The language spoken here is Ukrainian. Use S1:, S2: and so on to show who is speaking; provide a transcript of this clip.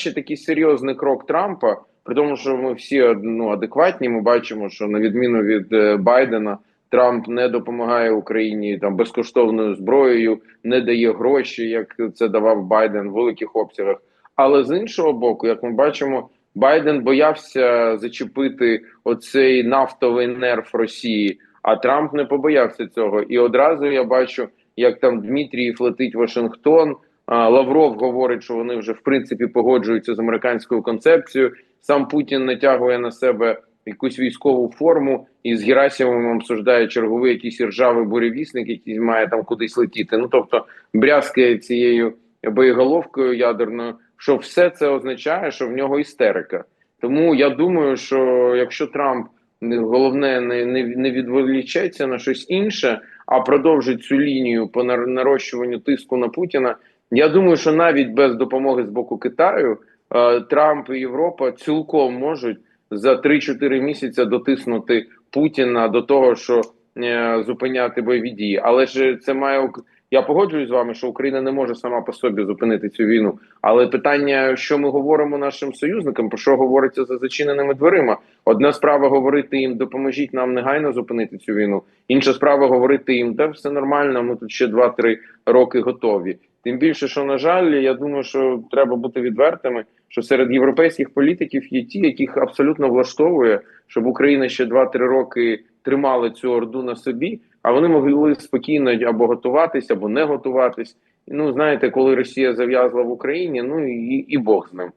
S1: ще такий серйозний крок Трампа, при тому, що ми всі ну, адекватні. Ми бачимо, що на відміну від е, Байдена, Трамп не допомагає Україні там безкоштовною зброєю, не дає гроші, як це давав Байден в великих обсягах. Але з іншого боку, як ми бачимо, Байден боявся зачепити оцей нафтовий нерв Росії, а Трамп не побоявся цього. І одразу я бачу, як там Дмитрієв летить Вашингтон. Лавров говорить, що вони вже в принципі погоджуються з американською концепцією. Сам Путін натягує на себе якусь військову форму і з Герасимовим обсуждає черговий якийсь ржавий буревісник, який має там кудись летіти. Ну тобто брязкає цією боєголовкою ядерною, що все це означає, що в нього істерика. Тому я думаю, що якщо Трамп не- головне не, не, не відволічеться на щось інше, а продовжить цю лінію по нар- нарощуванню тиску на Путіна, я думаю, що навіть без допомоги з боку Китаю е, Трамп і Європа цілком можуть за 3-4 місяці дотиснути Путіна до того, що е, зупиняти бойові дії. Але ж це має я погоджуюсь з вами, що Україна не може сама по собі зупинити цю війну. Але питання, що ми говоримо нашим союзникам, про що говориться за зачиненими дверима? Одна справа говорити їм, допоможіть нам негайно зупинити цю війну. Інша справа говорити їм, та все нормально. Ми тут ще 2-3 роки готові. Тим більше, що на жаль, я думаю, що треба бути відвертими, що серед європейських політиків є ті, яких абсолютно влаштовує, щоб Україна ще 2-3 роки тримала цю орду на собі, а вони могли спокійно або готуватись, або не готуватись. Ну знаєте, коли Росія зав'язла в Україні, ну і, і Бог з ним.